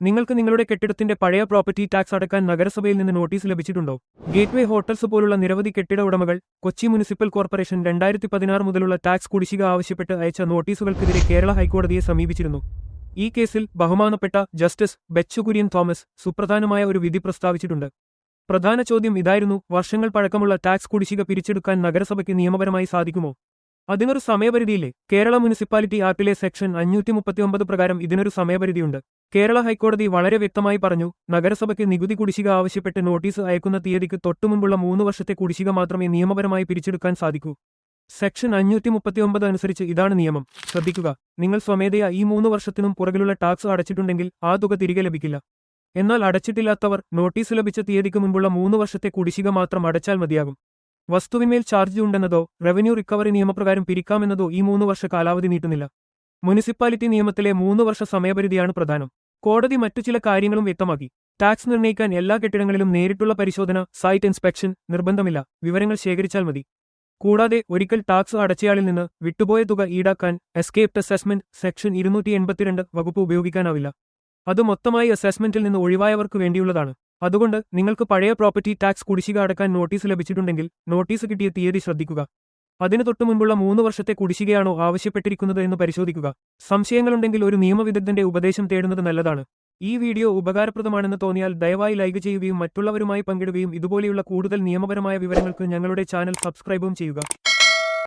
നിങ്ങൾക്ക് നിങ്ങളുടെ കെട്ടിടത്തിന്റെ പഴയ പ്രോപ്പർട്ടി ടാക്സ് അടക്കാൻ നഗരസഭയിൽ നിന്ന് നോട്ടീസ് ലഭിച്ചിട്ടുണ്ടോ? ഗേറ്റ്വേ ഹോട്ടൽസ് പോലുള്ള നിരവധി കെട്ടിട ഉടമകൾ കൊച്ചി മുനിസിപ്പൽ കോർപ്പറേഷൻ രണ്ടായിരത്തി പതിനാറ് മുതലുള്ള ടാക്സ് കുടിശ്ശിക ആവശ്യപ്പെട്ട് അയച്ച നോട്ടീസുകൾക്കെതിരെ കേരള ഹൈക്കോടതിയെ സമീപിച്ചിരുന്നു. ഈ കേസിൽ ബഹുമാനപ്പെട്ട ജസ്റ്റിസ് ബെച്ചുകുര്യൻ തോമസ് സുപ്രധാനമായ ഒരു വിധി പ്രസ്താവിച്ചിട്ടുണ്ട്. പ്രധാന ചോദ്യം ഇതായിരുന്നു വർഷങ്ങൾ പഴക്കമുള്ള ടാക്സ് കുടിശ്ശിക പിരിച്ചെടുക്കാൻ നഗരസഭയ്ക്ക് നിയമപരമായി സാധിക്കുമോ? അതിനൊരു സമയപരിധിയില്ലേ കേരള മുനിസിപ്പാലിറ്റി ആക്ടിലെ സെക്ഷൻ അഞ്ഞൂറ്റി മുപ്പത്തിയൊമ്പത് പ്രകാരം ഇതിനൊരു സമയപരിധിയുണ്ട്. കേരള ഹൈക്കോടതി വളരെ വ്യക്തമായി പറഞ്ഞു നഗരസഭയ്ക്ക് നികുതി കുടിശ്ശിക ആവശ്യപ്പെട്ട് നോട്ടീസ് അയക്കുന്ന തീയതിക്ക് തൊട്ടുമുമ്പുള്ള മൂന്ന് വർഷത്തെ കുടിശ്ശിക മാത്രമേ നിയമപരമായി പിരിച്ചെടുക്കാൻ സാധിക്കൂ. സെക്ഷൻ അഞ്ഞൂറ്റി മുപ്പത്തിയൊമ്പത് അനുസരിച്ച് ഇതാണ് നിയമം. ശ്രദ്ധിക്കുക നിങ്ങൾ സ്വമേധയാ ഈ മൂന്ന് വർഷത്തിനും പുറകിലുള്ള ടാക്സ് അടച്ചിട്ടുണ്ടെങ്കിൽ ആ തുക തിരികെ ലഭിക്കില്ല. എന്നാൽ അടച്ചിട്ടില്ലാത്തവർ നോട്ടീസ് ലഭിച്ച തീയതിക്ക് മുമ്പുള്ള മൂന്ന് വർഷത്തെ കുടിശ്ശിക മാത്രം അടച്ചാൽ മതിയാകും. വസ്തുവിന്മേൽ ചാർജ് ഉണ്ടെന്നതോ റവന്യൂ റിക്കവറി നിയമപ്രകാരം പിരിക്കാമെന്നതോ ഈ മൂന്ന് വർഷ കാലാവധി നീട്ടുന്നില്ല. മുനിസിപ്പാലിറ്റി നിയമത്തിലെ മൂന്ന് വർഷ സമയപരിധിയാണ് പ്രധാനം. കോടതി മറ്റു ചില കാര്യങ്ങളും വ്യക്തമാക്കി. ടാക്സ് നിർണയിക്കാൻ എല്ലാ കെട്ടിടങ്ങളിലും നേരിട്ടുള്ള പരിശോധന സൈറ്റ് ഇൻസ്പെക്ഷൻ നിർബന്ധമില്ല. വിവരങ്ങൾ ശേഖരിച്ചാൽ മതി. കൂടാതെ ഒരിക്കൽ ടാക്സ് അടച്ചയാളിൽ നിന്ന് വിട്ടുപോയ തുക ഈടാക്കാൻ എസ്കേപ്ഡ് അസസ്മെന്റ് സെക്ഷൻ ഇരുന്നൂറ്റി എൺപത്തിരണ്ട് വകുപ്പ് ഉപയോഗിക്കാനാവില്ല. അത് മൊത്തമായി അസസ്മെന്റിൽ നിന്ന് ഒഴിവായവർക്ക് വേണ്ടിയുള്ളതാണ്. അതുകൊണ്ട് നിങ്ങൾക്ക് പഴയ പ്രോപ്പർട്ടി ടാക്സ് കുടിശ്ശിക അടക്കാൻ നോട്ടീസ് ലഭിച്ചിട്ടുണ്ടെങ്കിൽ നോട്ടീസ് കിട്ടിയ തീയതി ശ്രദ്ധിക്കുക. അതിനു തൊട്ടു മുൻപുള്ള മൂന്ന് വർഷത്തെ കുടിശ്ശികയാണോ ആവശ്യപ്പെട്ടിരിക്കുന്നത് എന്ന് പരിശോധിക്കുക. സംശയങ്ങളുണ്ടെങ്കിൽ ഒരു നിയമവിദഗ്ധന്റെ ഉപദേശം തേടുന്നത് നല്ലതാണ്. ഈ വീഡിയോ ഉപകാരപ്രദമാണെന്ന് തോന്നിയാൽ ദയവായി ലൈക്ക് ചെയ്യുകയും മറ്റുള്ളവരുമായി പങ്കിടുകയും ഇതുപോലെയുള്ള കൂടുതൽ നിയമപരമായ വിവരങ്ങൾക്ക് ഞങ്ങളുടെ ചാനൽ സബ്സ്ക്രൈബും ചെയ്യുക.